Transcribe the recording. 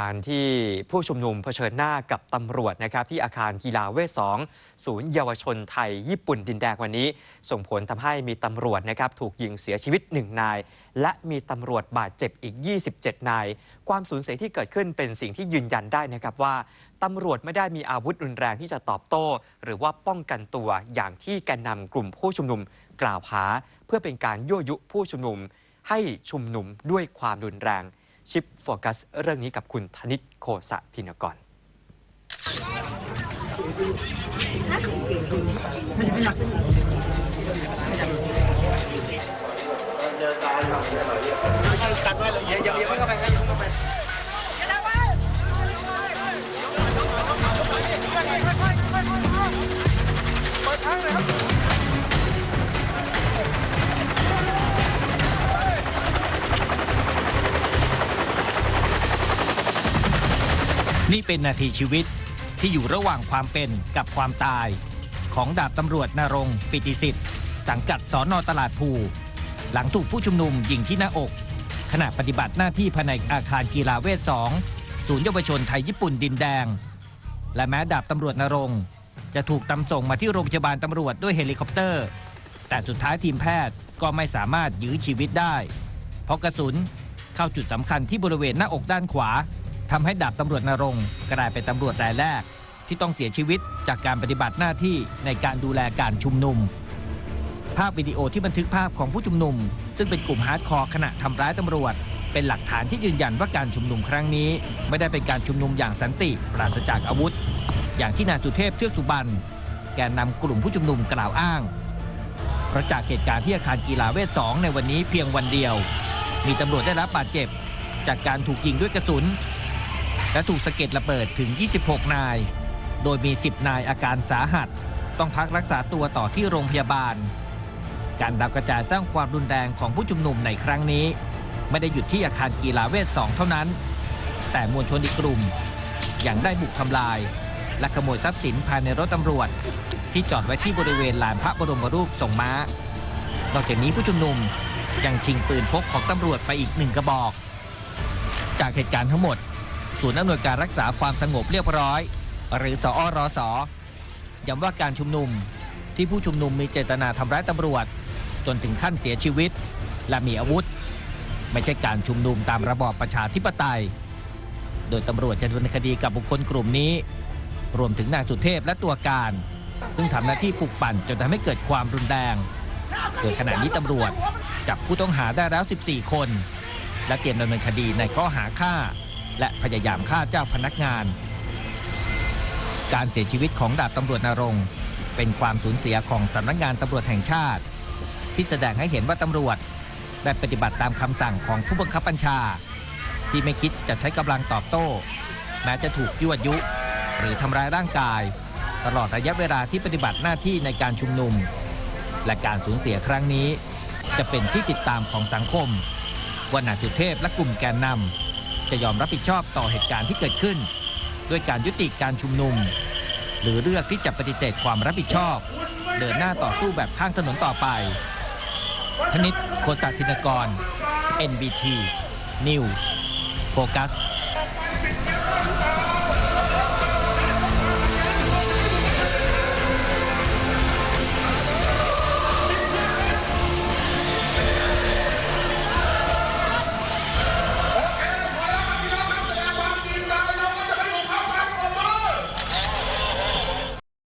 การที่ผู้ชุมนุมเผชิญหน้ากับตำรวจนะครับที่อาคารกีฬาเวท2ศูนย์เยาวชนไทยญี่ปุ่นดินแดงวันนี้ ส่งผลทำให้มีตำรวจนะครับถูกยิงเสียชีวิต 1 นาย และมีตำรวจบาดเจ็บอีก 27 นาย ความสูญเสียที่เกิดขึ้นเป็นสิ่งที่ยืนยันได้นะครับว่าตำรวจไม่ได้มีอาวุธรุนแรงที่จะตอบโต้ หรือว่าป้องกันตัวอย่างที่แกนนำกลุ่มผู้ชุมนุมกล่าวหา เพื่อเป็นการยั่วยุผู้ชุมนุม ให้ชุมนุมด้วยความรุนแรง ชิปโฟกัสเรื่องนี้กับคุณธนิตโคสะธินกรกันไว้เลยอย่าอย่าอย่าเพิ่งเข้าไปให้อย่าเพิ่งเข้าไป นี่เป็นนาทีชีวิตที่อยู่ระหว่างความเป็นกับความตาย ของดาบตำรวจนรงปิติสิทธิ์ สังกัดสอนอตลาดภูหลังถูกผู้ชุมนุมยิงที่หน้าอก ขณะปฏิบัติหน้าที่ภายในอาคารกีฬาเวท2ศูนย์เยาวชนไทยญี่ปุ่นดินแดง และแม้ดาบตำรวจนรงจะถูกตำส่งมาที่โรงพยาบาลตำรวจด้วยเฮลิคอปเตอร์ แต่สุดท้ายทีมแพทย์ก็ไม่สามารถยื้อชีวิตได้ เพราะกระสุนเข้าจุดสำคัญที่บริเวณหน้าอกด้านขวา ทำให้ดาบตำรวจนรงค์กลายเป็นตำรวจรายแรก ที่ต้องเสียชีวิตจากการปฏิบัติหน้าที่ในการดูแลการชุมนุม ภาพวิดีโอที่บันทึกภาพของผู้ชุมนุม ซึ่งเป็นกลุ่มฮาร์ดคอร์ขณะทำร้ายตำรวจ เป็นหลักฐานที่ยืนยันว่าการชุมนุมครั้งนี้ ไม่ได้เป็นการชุมนุมอย่างสันติปราศจากอาวุธ อย่างที่นายสุเทพเทือกสุบรรณแกนนำกลุ่มผู้ชุมนุมกล่าวอ้างเพราะจากเหตุการณ์ที่อาคารกีฬาเวท2ในวันนี้เพียงวันเดียว มีตำรวจได้รับบาดเจ็บ จากการถูกยิงด้วยกระสุน และถูกสะเก็ดระเบิดถึง 26 นาย โดยมี 10 นายอาการสาหัส ต้องพักรักษาตัวต่อที่โรงพยาบาล การดาวกระจายสร้างความรุนแรงของผู้ชุมนุมในครั้งนี้ ไม่ได้หยุดที่อาคารกีฬาเวท2เท่านั้น แต่มวลชนอีกกลุ่มยังได้บุกทำลาย และขโมยทรัพย์สินภายในรถตำรวจ ที่จอดไว้ที่บริเวณลานพระบรมรูปทรงม้า นอกจากนี้ผู้ชุมนุมยังชิงปืนพกของตำรวจไปอีกหนึ่งกระบอก จากเหตุการณ์ทั้งหมด ศูนย์อำนวยการรักษาความสงบเรียบร้อย หรือสอรสย้ำว่าการชุมนุมที่ผู้ชุมนุมมีเจตนาทำร้ายตำรวจ จนถึงขั้นเสียชีวิต และมีอาวุธ ไม่ใช่การชุมนุมตามระบอบประชาธิปไตย โดยตำรวจจะดำเนินคดีกับบุคคลกลุ่มนี้ รวมถึงนายสุเทพและตัวการ ซึ่งทำหน้าที่ปลุกปั่นจนทำให้เกิดความรุนแรง โดยขณะนี้ตำรวจจับผู้ต้องหาได้แล้ว 14 คน และเตรียมดำเนินคดีในข้อหาฆ่า และพยายามฆ่าเจ้าพนักงาน การเสียชีวิตของดาบตำรวจนรงเป็นความสูญเสียของสำนักงานตำรวจแห่งชาติ ที่แสดงให้เห็นว่าตำรวจได้ปฏิบัติตามคำสั่งของผู้บังคับบัญชา ที่ไม่คิดจะใช้กำลังตอบโต้ แม้จะถูกยั่วยุ หรือทำร้ายร่างกาย ตลอดระยะเวลาที่ปฏิบัติหน้าที่ในการชุมนุม และการสูญเสียครั้งนี้ จะเป็นที่ติดตามของสังคมว่านายสุเทพและกลุ่มแกนนำ จะยอมรับผิดชอบต่อเหตุการณ์ที่เกิดขึ้น ด้วยการยุติการชุมนุม หรือเลือกที่จะปฏิเสธความรับผิดชอบ เดินหน้าต่อสู้แบบข้างถนนต่อไป ธนิตโคสาธินกร NBT News Focus